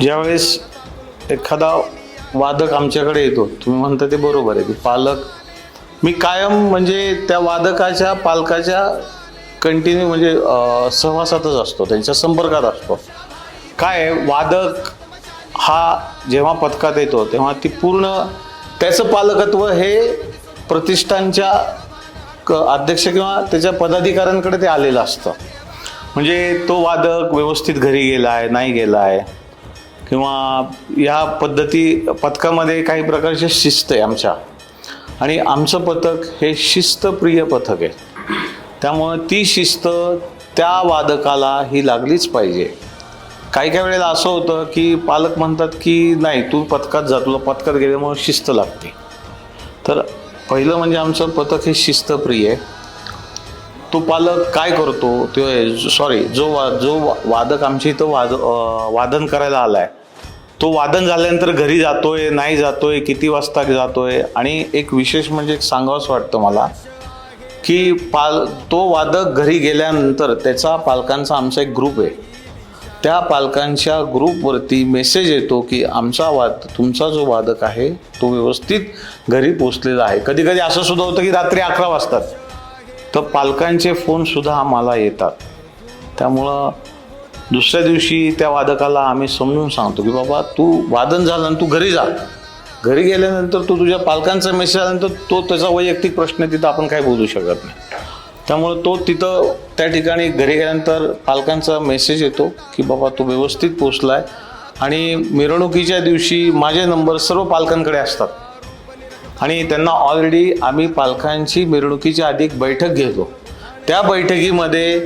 ज्यावेळेस एखादा वादक आमच्याकडे येतो तुम्ही म्हणता ते बरोबर आहे की पालक. मी कायम म्हणजे त्या वादकाच्या पालकाच्या कंटिन्यू म्हणजे सहवासातच असतो त्यांच्या संपर्कात असतो. काय वादक हा जेव्हा पथकात येतो तेव्हा ती पूर्ण त्याचं पालकत्व हे प्रतिष्ठानच्या क- अध्यक्ष किंवा त्याच्या पदाधिकाऱ्यांकडे ते आलेलं असतं. म्हणजे तो वादक व्यवस्थित घरी गेला आहे नाही गेला आहे किंवा या पद्धती पथकामध्ये काही प्रकारची शिस्त आहे आमच्या. आणि आमचं पथक हे शिस्तप्रिय पथक आहे. त्यामुळं ती शिस्त त्या वादकाला ही लागलीच पाहिजे. काही काही वेळेला असं होतं की पालक म्हणतात की नाही तू पथकात जा तुला पथकात गेल्यामुळे शिस्त लागते. तर पहिलं म्हणजे आमचं पथक हे शिस्तप्रिय आहे. तो पालक काय करतो? तो सॉरी जो वा जो वा- वादक आमच्या इथं वाद वादन करायला आलाय. तो वादन झाल्यानंतर घरी जातोय नाही जातोय किती वाजता जातोय? आणि एक विशेष म्हणजे एक सांगावंच वाटतं मला की पाल तो वादक घरी गेल्यानंतर त्याचा पालकांचा आमचा एक ग्रुप आहे. त्या पालकांच्या ग्रुपवरती मेसेज येतो की आमचा वाद तुमचा जो वादक आहे तो व्यवस्थित घरी पोचलेला आहे. कधी कधी असं सुद्धा होतं की रात्री अकरा वाजतात. तर पालकांचे फोनसुद्धा आम्हाला येतात. त्यामुळं दुसऱ्या दिवशी त्या वादकाला आम्ही समजून सांगतो की बाबा तू वादन झालं आणि तू घरी जा. घरी गेल्यानंतर तू तुझ्या पालकांचा मेसेज आल्यानंतर तो त्याचा वैयक्तिक प्रश्न तिथं आपण काय बोलू शकत नाही. त्यामुळं तो तिथं त्या ठिकाणी घरी गेल्यानंतर पालकांचा मेसेज येतो की बाबा तो व्यवस्थित पोचलाय आणि मिरवणुकीच्या दिवशी माझे नंबर सर्व पालकांकडे असतात. आणि त्यांना ऑलरेडी आम्ही पालकांची मिरवणुकीची आधी एक बैठक घेतो. त्या बैठकीमध्ये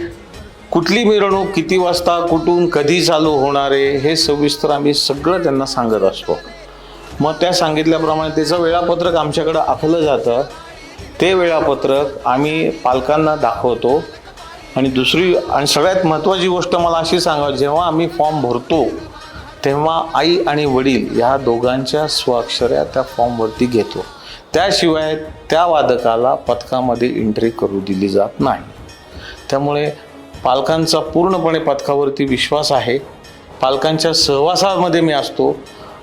कुठली मिरवणूक किती वाजता कुठून कधी चालू होणार आहे हे सविस्तर आम्ही सगळं त्यांना सांगत असतो. मग त्या सांगितल्याप्रमाणे त्याचं वेळापत्रक आमच्याकडं आखलं जातं. ते वेळापत्रक आम्ही पालकांना दाखवतो. आणि दुसरी आणि सगळ्यात महत्त्वाची गोष्ट मला अशी सांगावी जेव्हा आम्ही फॉर्म भरतो तेव्हा आई आणि वडील ह्या दोघांच्या स्वाक्षऱ्या त्या फॉर्मवरती घेतो. त्याशिवाय त्या वादकाला पथकामध्ये एंट्री करू दिली जात नाही. त्यामुळे पालकांचा पूर्णपणे पथकावरती विश्वास आहे. पालकांच्या सहवासामध्ये मी असतो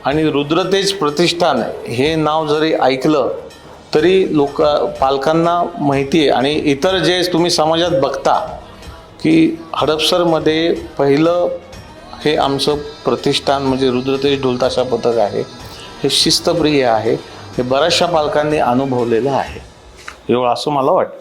आणि रुद्रतेज प्रतिष्ठान हे नाव जरी ऐकलं तरी लोक पालकांना माहिती आहे. आणि इतर जे तुम्ही समाजात बघता की हडपसरमध्ये पहिलं हे आमचं प्रतिष्ठान म्हणजे रुद्रतेज ढोलताशा पथक आहे. हे शिस्तप्रिय आहे. हे बऱ्याचशा पालकांनी अनुभवलेलं आहे. एवढं असं मला वाटतं.